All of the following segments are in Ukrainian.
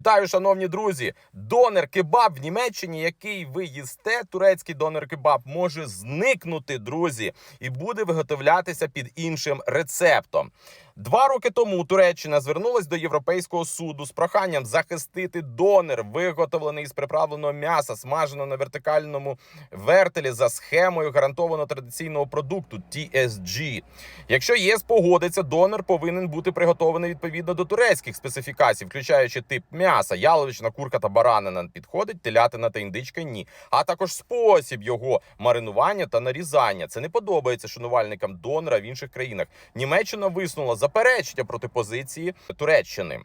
Вітаю, шановні друзі! Донер кебаб в Німеччині, який ви їсте, турецький донер кебаб може зникнути, друзі, і буде виготовлятися під іншим рецептом. Два роки тому Туреччина звернулась до Європейського суду з проханням захистити донер, виготовлений із приправленого м'яса, смаженого на вертикальному вертелі за схемою гарантованого традиційного продукту TSG. Якщо ЄС погодиться, донор повинен бути приготований відповідно до турецьких специфікацій, включаючи тип м'яса, яловична, курка та баранина підходить, телятина та індичка ні, а також спосіб його маринування та нарізання. Це не подобається шанувальникам донора в інших країнах. Німеччина висунула заперечення проти позиції Туреччини.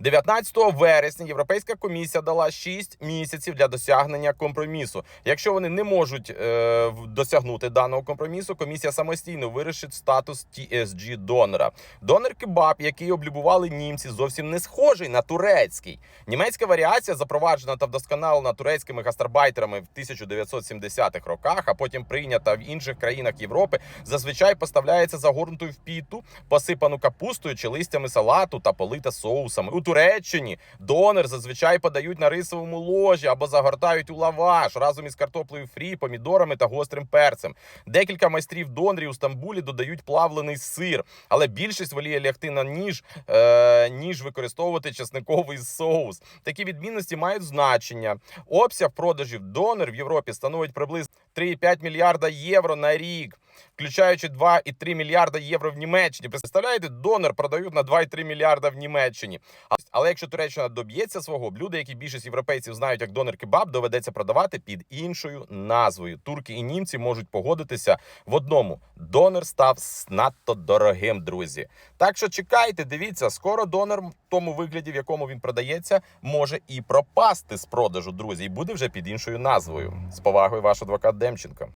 19 вересня Європейська комісія дала 6 місяців для досягнення компромісу. Якщо вони не можуть е, досягнути даного компромісу, комісія самостійно вирішить статус TSG донора. Донор кебаб, який облюбували німці, зовсім не схожий на турецький. Німецька варіація, запроваджена та вдосконалена турецькими гастарбайтерами в 1970-х роках, а потім прийнята в інших країнах Європи, зазвичай поставляється загорнутою в піту, посипану капустою чи листями салату та полита соусами. Туреччині донер зазвичай подають на рисовому ложі або загортають у лаваш разом із картоплею фрі, помідорами та гострим перцем. Декілька майстрів донерів у Стамбулі додають плавлений сир, але більшість воліє лягти на ніж, е, ніж використовувати чесниковий соус. Такі відмінності мають значення. Обсяг продажів донер в Європі становить приблизно 3,5 мільярда євро на рік, включаючи 2,3 мільярда євро в Німеччині. Представляєте, донор продають на 2,3 мільярда в Німеччині. Але якщо Туреччина доб'ється свого блюда, які більшість європейців знають як донер кебаб, доведеться продавати під іншою назвою. Турки і німці можуть погодитися в одному: донор став надто дорогим, друзі. Так що чекайте, дивіться, скоро донор в тому вигляді, в якому він продається, може і пропасти з продажу, друзі, і буде вже під іншою назвою. З повагою, ваш адвокат Демченко.